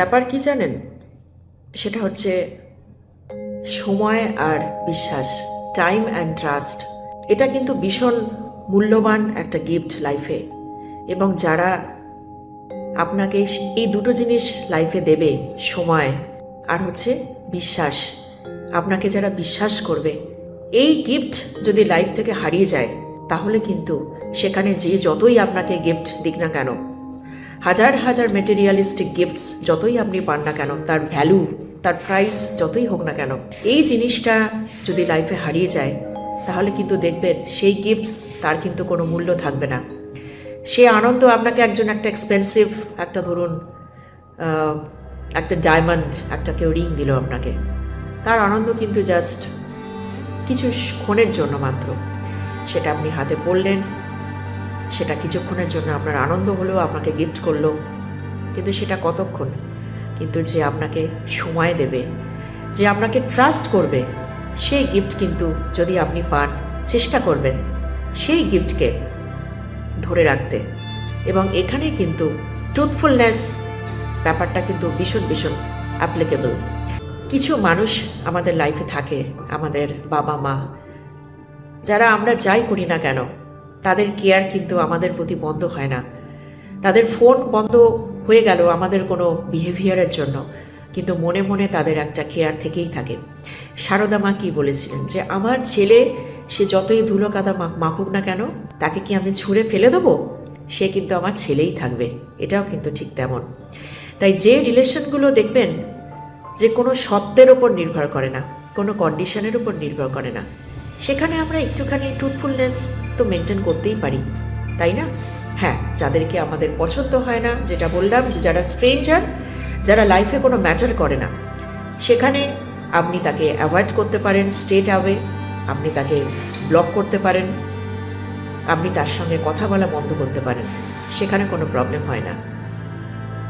ব্যাপার কি জানেন? সেটা হচ্ছে সময় আর বিশ্বাস টাইম অ্যান্ড ট্রাস্ট এটা কিন্তু ভীষণ মূল্যবান একটা গিফট লাইফে এবং যারা আপনাকে এই দুটো জিনিস লাইফে দেবে, সময় আর হচ্ছে বিশ্বাস, আপনাকে যারা বিশ্বাস করবে, এই গিফট যদি লাইফ থেকে হারিয়ে যায়, তাহলে কিন্তু সেখানে যে যতই আপনাকে গিফট দিক না কেন হাজার হাজার মেটেরিয়ালিস্টিক গিফটস যতই আপনি পান না কেন, তার ভ্যালু তার প্রাইস যতই হোক না কেন, এই জিনিসটা যদি লাইফে হারিয়ে যায়, তাহলে কিন্তু দেখবেন সেই গিফটস তার কিন্তু কোনো মূল্য থাকবে না। সে আনন্দ আপনাকে একজন একটা এক্সপেন্সিভ একটা ধরুন একটা ডায়মন্ড একটা কেউ রিং দিল আপনাকে। তার আনন্দ কিন্তু জাস্ট কিছু ক্ষণের জন্য মাত্র। সেটা আপনি হাতে পড়লেন সেটা কিছুক্ষণের জন্য আপনার আনন্দ হলেও আপনাকে গিফট করল। কিন্তু সেটা কতক্ষণ? কিন্তু যে আপনাকে সময় দেবে, যে আপনাকে ট্রাস্ট করবে, সেই গিফট কিন্তু যদি আপনি পান, চেষ্টা করবেন সেই গিফটকে ধরে রাখতে। এবং এখানে কিন্তু ট্রুথফুলনেস ব্যাপারটা কিন্তু ভীষণ ভীষণ অ্যাপ্লিকেবল কিছু মানুষ আমাদের লাইফে থাকে, আমাদের বাবা মা যারা আমরা যাই করি না কেন তাদের কেয়ার কিন্তু আমাদের প্রতি বন্ধ হয় না। তাদের ফোন বন্ধ হয়ে গেল আমাদের কোনো বিহেভিয়ারের জন্য। কিন্তু মনে মনে তাদের একটা কেয়ার থেকেই থাকে। সারদা মা কী বলেছিলেন? যে আমার ছেলে, সে যতই ধুলো কাদা মাখুক না কেন, তাকে কি আমি ছুঁড়ে ফেলে দেবো? সে কিন্তু আমার ছেলেই থাকবে। এটাও কিন্তু ঠিক তেমন। তাই যে রিলেশনগুলো দেখবেন, যে কোনো সত্যের ওপর নির্ভর করে না, কোনো কন্ডিশনের উপর নির্ভর করে না। সেখানে আমরা একটুখানি ট্রুথফুলনেস তো মেনটেন করতেই পারি, তাই না? হ্যাঁ যাদেরকে আমাদের পছন্দ হয় না, যেটা বললাম যে যারা স্ট্রেঞ্জার যারা লাইফে কোনো ম্যাটার করে না, সেখানে আপনি তাকে অ্যাভয়েড করতে পারেন স্টেট অ্যাওয়ে আপনি তাকে ব্লক করতে পারেন, আপনি তার সঙ্গে কথা বলা বন্ধ করতে পারেন, সেখানে কোনো প্রবলেম হয় না।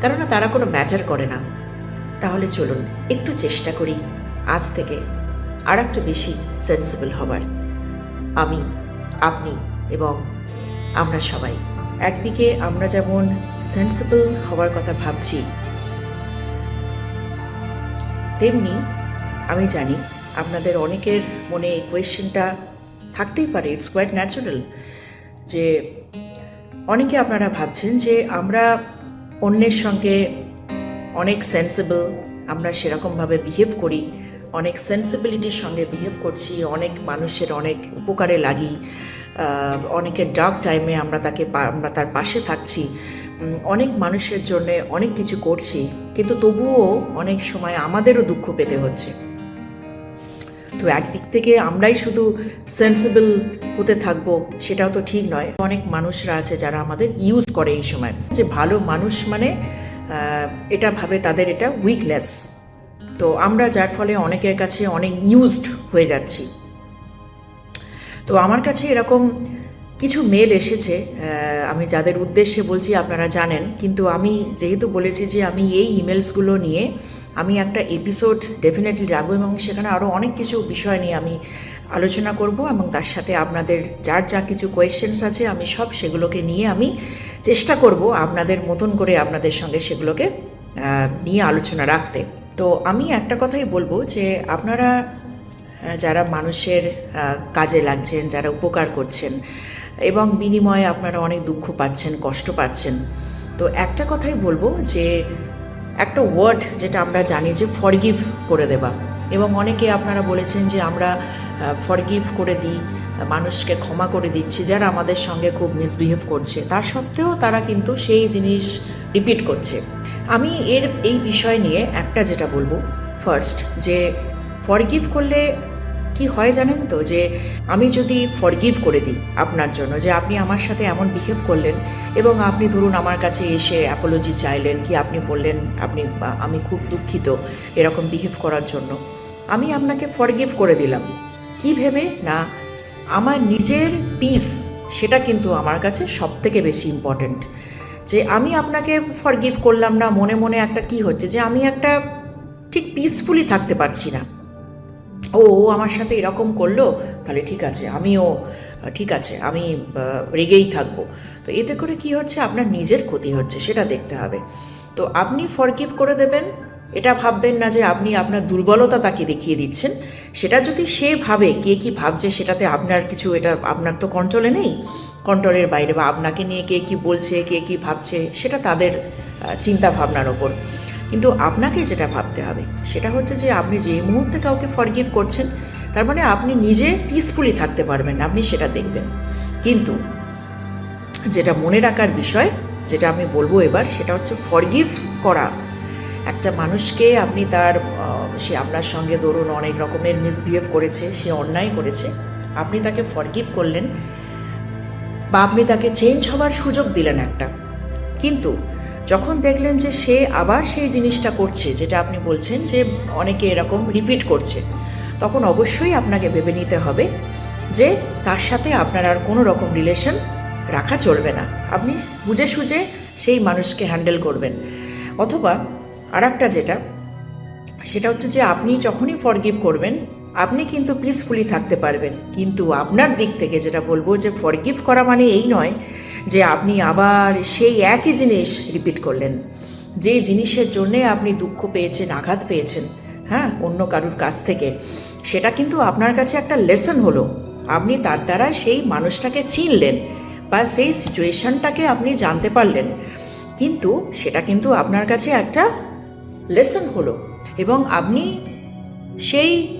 কেননা তারা কোনো ম্যাটার করে না। তাহলে চলুন, একটু চেষ্টা করি আজ থেকে আর একটু বেশি সেন্সিবল হবার। আমি, আপনি এবং আমরা সবাই। একদিকে আমরা যেমন সেন্সিবল হওয়ার কথা ভাবছি, তেমনি আমি জানি আপনাদের অনেকের মনে এই কোয়েশ্চেনটা থাকতেই পারে ইটস কোয়াইট ন্যাচারাল যে অনেকে আপনারা ভাবছেন যে আমরা অন্যের সঙ্গে অনেক সেন্সিবল আমরা সেরকমভাবে বিহেভ করি। অনেক সেন্সিবিলিটির সঙ্গে বিহেভ করছি, অনেক মানুষের অনেক উপকারে লাগি অনেকের ডার্ক টাইমে আমরা তাকে আমরা তার পাশে থাকছি অনেক মানুষের জন্য অনেক কিছু করছি, কিন্তু তবুও অনেক সময় আমাদেরও দুঃখ পেতে হচ্ছে। তো একদিক থেকে আমরাই শুধু সেন্সিবল হতে থাকব, সেটাও তো ঠিক নয়। অনেক মানুষরা আছে যারা আমাদের ইউজ করে এই সময়। যে ভালো মানুষ মানে এটা ভাবে তাদের এটা উইকনেস তো আমরা যার ফলে অনেকের কাছে অনেক ইউজড হয়ে যাচ্ছি। তো আমার কাছে এরকম কিছু মেল এসেছে আমি যাদের উদ্দেশ্যে বলছি আপনারা জানেন, কিন্তু আমি যেহেতু বলেছি যে আমি এই ইমেলসগুলো নিয়ে আমি একটা এপিসোড ডেফিনেটলি রাখব এবং সেখানে আরও অনেক কিছু বিষয় নিয়ে আমি আলোচনা করব এবং তার সাথে আপনাদের যার যা কিছু কোয়েশ্চেন্স আছে আমি সব সেগুলোকে নিয়ে আমি চেষ্টা করব আপনাদের মতন করে আপনাদের সঙ্গে সেগুলোকে নিয়ে আলোচনা রাখতে। তো আমি একটা কথাই বলব যে আপনারা যারা মানুষের কাজে লাগছেন, যারা উপকার করছেন, এবং বিনিময়ে আপনারা অনেক দুঃখ পাচ্ছেন, কষ্ট পাচ্ছেন, তো একটা কথাই বলব যে একটা ওয়ার্ড যেটা আমরা জানি যে ফরগিভ করে দেওয়া। এবং অনেকে আপনারা বলেছেন যে আমরা ফরগিভ করে দিই, মানুষকে ক্ষমা করে দিচ্ছি, যারা আমাদের সঙ্গে খুব মিসবিহেভ করছে। তার সত্ত্বেও তারা কিন্তু সেই জিনিস রিপিট করছে। আমি এর এই বিষয় নিয়ে একটা যেটা বলব ফার্স্ট যে ফরগিভ করলে কি হয় জানেন তো? যে আমি যদি ফরগিভ করে দিই আপনার জন্য, যে আপনি আমার সাথে এমন বিহেভ করলেন এবং আপনি ধরুন আমার কাছে এসে অ্যাপোলজি চাইলেন কি আপনি বললেন, আপনি, আমি খুব দুঃখিত এরকম বিহেভ করার জন্য। আমি আপনাকে ফরগিভ করে দিলাম। কি ভেবে? না, আমার নিজের পিস সেটা কিন্তু আমার কাছে সব থেকে বেশি ইম্পর্ট্যান্ট যে আমি আপনাকে ফরগিভ করলাম না, মনে মনে একটা কি হচ্ছে, যে আমি একটা ঠিক পিসফুলি থাকতে পারছি না। ও আমার সাথে এরকম করল, তাহলে ঠিক আছে, আমিও ঠিক আছে, আমি রেগেই থাকব। তো এতে করে কি হচ্ছে, আপনার নিজের ক্ষতি হচ্ছে, সেটা দেখতে হবে। তো আপনি ফরগিভ করে দেবেন, এটা ভাববেন না যে আপনি আপনার দুর্বলতা তাকে দেখিয়ে দিচ্ছেন। সেটা যদি সে ভাবে, কে কি ভাবছে, সেটাতে আপনার কিছু, এটা আপনার তো কন্ট্রোলে নেই। কন্ট্রোলের বাইরে বা আপনাকে নিয়ে কে কী বলছে, কে কী ভাবছে, সেটা তাদের চিন্তা ভাবনার ওপর। কিন্তু আপনাকে যেটা ভাবতে হবে, সেটা হচ্ছে যে আপনি যে মুহূর্তে কাউকে ফরগিভ করছেন, তার মানে আপনি নিজে পিসফুলি থাকতে পারবেন, আপনি সেটা দেখবেন। কিন্তু যেটা মনে রাখার বিষয়, যেটা আমি বলব এবার, সেটা হচ্ছে ফরগিভ করা। একটা মানুষকে আপনি তার সে আপনার সঙ্গে ধরুন অনেক রকমের মিসবিহেভ করেছে, সে অন্যায় করেছে, আপনি তাকে ফরগিভ করলেন বা আপনি তাকে চেঞ্জ হওয়ার সুযোগ দিলেন একটা। কিন্তু যখন দেখলেন যে সে আবার সেই জিনিসটা করছে, যেটা আপনি বলছেন যে অনেকে এরকম রিপিট করছে, তখন অবশ্যই আপনাকে ভেবে নিতে হবে যে তার সাথে আপনার আর কোনো রকম রিলেশন রাখা চলবে না। আপনি বুঝে সুঝে সেই মানুষকে হ্যান্ডেল করবেন। অথবা আর যেটা, সেটা হচ্ছে যে আপনি যখনই ফরগিভ করবেন আপনি কিন্তু পিসফুলি থাকতে পারবেন। কিন্তু আপনার দিক থেকে যেটা বলব যে ফরগিভ করা মানে এই নয় যে আপনি আবার সেই একই জিনিস রিপিট করলেন। যে জিনিসের জন্যে আপনি দুঃখ পেয়েছেন, আঘাত পেয়েছেন হ্যাঁ অন্য কারুর কাছ থেকে, সেটা কিন্তু আপনার কাছে একটা লেসন হলো। আপনি তার দ্বারা সেই মানুষটাকে চিনলেন বা সেই সিচুয়েশনটাকে আপনি জানতে পারলেন। কিন্তু সেটা কিন্তু আপনার কাছে একটা লেসন হলো। এবং আপনি সেই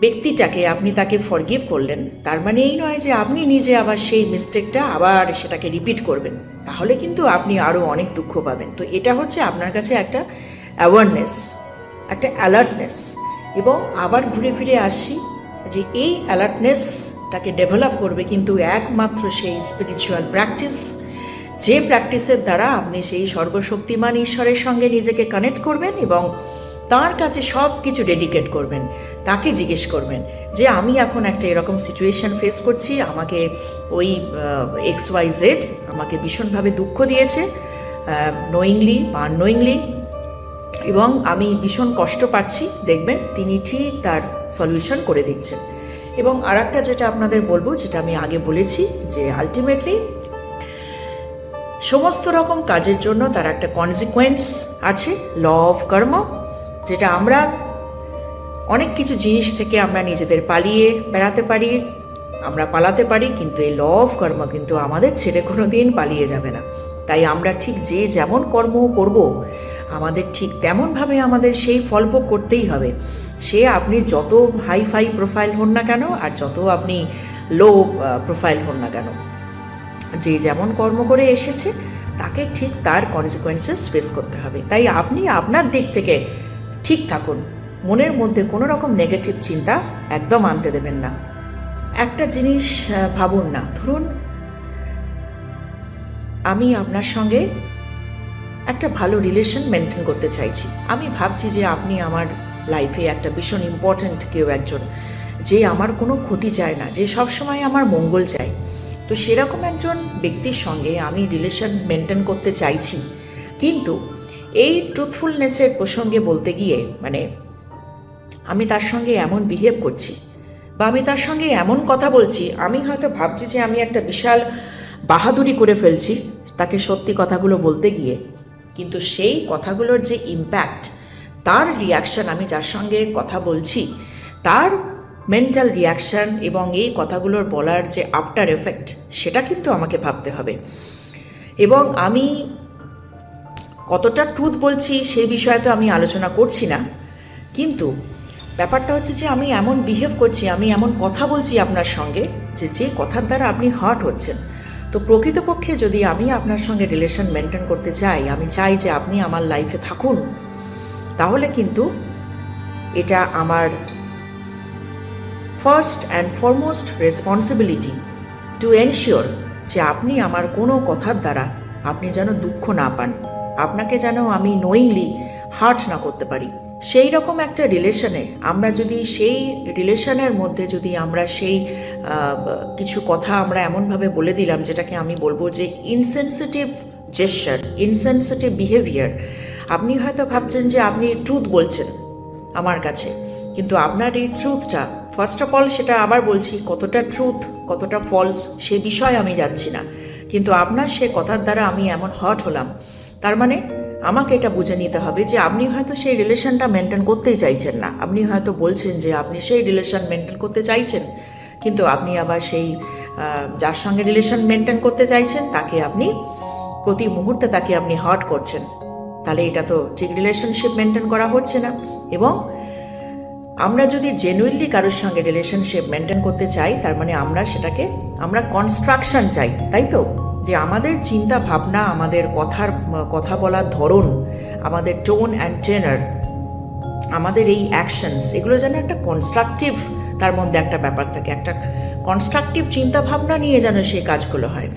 ব্যক্তিটাকে আপনি তাকে ফরগিভ করলেন, তার মানে এই নয় যে আপনি নিজে আবার সেই মিস্টেকটা আবার সেটাকে রিপিট করবেন। তাহলে কিন্তু আপনি আরও অনেক দুঃখ পাবেন। তো এটা হচ্ছে আপনার কাছে একটা অ্যাওয়ারনেস একটা অ্যালার্টনেস এবং আবার ঘুরে ফিরে আসি যে এই অ্যালার্টনেসটাকে ডেভেলপ করবে কিন্তু একমাত্র সেই স্পিরিচুয়াল প্র্যাকটিস যে প্র্যাকটিসের দ্বারা আপনি সেই সর্বশক্তিমান ঈশ্বরের সঙ্গে নিজেকে কানেক্ট করবেন এবং তার কাছে সব কিছু ডেডিকেট করবেন। তাকে জিজ্ঞেস করবেন যে, আমি এখন একটা এরকম সিচুয়েশন ফেস করছি, আমাকে ওই এক্স ওয়াই জেড আমাকে ভীষণভাবে দুঃখ দিয়েছে নোয়িংলি বা আননোয়িংলি এবং আমি ভীষণ কষ্ট পাচ্ছি। দেখবেন তিনি ঠিক তার সলিউশন করে দিচ্ছেন। এবং আর যেটা আপনাদের বলব, যেটা আমি আগে বলেছি, যে আলটিমেটলি সমস্ত রকম কাজের জন্য তার একটা কনসিকোয়েন্স আছে ল অফ কর্ম যেটা আমরা অনেক কিছু জিনিস থেকে আমরা নিজেদের পালিয়ে বেড়াতে পারি, আমরা পালাতে পারি, কিন্তু এই ল অফ কর্ম কিন্তু আমাদের ছেড়ে কোনো দিন পালিয়ে যাবে না। তাই আমরা ঠিক যে যেমন কর্ম করব, আমাদের ঠিক তেমনভাবে আমাদের সেই ফল ভোগ করতেই হবে। সে আপনি যত হাই ফাই প্রোফাইল হন না কেন, আর যত আপনি লো প্রোফাইল হন না কেন। যে যেমন কর্ম করে এসেছে, তাকে ঠিক তার কনসিকোয়েন্সেস ফেস করতে হবে। তাই আপনি আপনার দিক থেকে ঠিক থাকুন। মনের মধ্যে কোনো রকম নেগেটিভ চিন্তা একদম আনতে দেবেন না। একটা জিনিস ভাবুন না। ধরুন, আমি আপনার সঙ্গে একটা ভালো রিলেশন মেনটেন করতে চাইছি। আমি ভাবছি যে আপনি আমার লাইফে একটা ভীষণ ইম্পর্ট্যান্ট কেউ একজন, যে আমার কোনো ক্ষতি চায় না, যে সবসময় আমার মঙ্গল চায়। তো সেরকম একজন ব্যক্তির সঙ্গে আমি রিলেশন মেনটেন করতে চাইছি, কিন্তু এই ট্রুথফুলনেসের প্রসঙ্গে বলতে গিয়ে মানে আমি তার সঙ্গে এমন বিহেভ করছি বা আমি তার সঙ্গে এমন কথা বলছি, আমি হয়তো ভাবছি যে আমি একটা বিশাল বাহাদুরি করে ফেলছি তাকে সত্যি কথাগুলো বলতে গিয়ে। কিন্তু সেই কথাগুলোর যে ইম্প্যাক্ট তার রিয়াকশন আমি যার সঙ্গে কথা বলছি, তার মেন্টাল রিয়াকশন এবং এই কথাগুলোর বলার যে আফটার এফেক্ট সেটা কিন্তু আমাকে ভাবতে হবে। এবং আমি কতটা ট্রুথ বলছি সেই বিষয়ে তো আমি আলোচনা করছি না। কিন্তু ব্যাপারটা হচ্ছে যে আমি এমন বিহেভ করছি, আমি এমন কথা বলছি আপনার সঙ্গে যে যে কথার দ্বারা আপনি হার্ট হচ্ছেন। তো প্রকৃতপক্ষে যদি আমি আপনার সঙ্গে রিলেশন মেনটেন করতে চাই, আমি চাই যে আপনি আমার লাইফে থাকুন, তাহলে কিন্তু এটা আমার first and foremost responsibility to ensure যে আপনি আমার কোনো কথার দ্বারা আপনি যেন দুঃখ না পান। আপনাকে যেন আমি নোয়িংলি হার্ট না করতে পারি। সেই রকম একটা রিলেশনে আমরা যদি সেই রিলেশনের মধ্যে যদি আমরা সেই কিছু কথা আমরা এমনভাবে বলে দিলাম যেটাকে আমি বলব যে ইনসেন্সিটিভ জেস্টার ইনসেন্সিটিভ বিহেভিয়ার আপনি হয়তো ভাবছেন যে আপনি ট্রুথ বলছেন আমার কাছে, কিন্তু আপনার এই ট্রুথটা ফার্স্ট অফ অল সেটা আবার বলছি, কতটা ট্রুথ কতটা ফলস সে বিষয়ে আমি যাচ্ছি না। কিন্তু আপনার সে কথার দ্বারা আমি এমন হার্ট হলাম তার মানে আমাকে এটা বুঝে নিতে হবে যে আপনি হয়তো সেই রিলেশনটা মেনটেন করতেই চাইছেন না। আপনি হয়তো বলছেন যে আপনি সেই রিলেশন মেনটেন করতে চাইছেন, কিন্তু আপনি আবার সেই যার সঙ্গে রিলেশন মেনটেন করতে চাইছেন, তাকে আপনি প্রতি মুহূর্তে তাকে আপনি হার্ট করছেন। তাহলে এটা তো ঠিক রিলেশনশিপ মেনটেন করা হচ্ছে না। এবং আমরা যদি জেনুইনলি কারোর সঙ্গে রিলেশনশিপ মেনটেন করতে চাই, তার মানে আমরা সেটাকে, আমরা কনস্ট্রাকশন চাই, তাই তো? যে আমাদের চিন্তা ভাবনা, আমাদের কথার, কথা বলার ধরন, আমাদের টোন অ্যান্ড টেনার আমাদের এই অ্যাকশনস এগুলো যেন একটা কনস্ট্রাকটিভ তার মধ্যে একটা ব্যাপার থাকে, একটা কনস্ট্রাকটিভ চিন্তাভাবনা নিয়ে যেন সেই কাজগুলো হয়।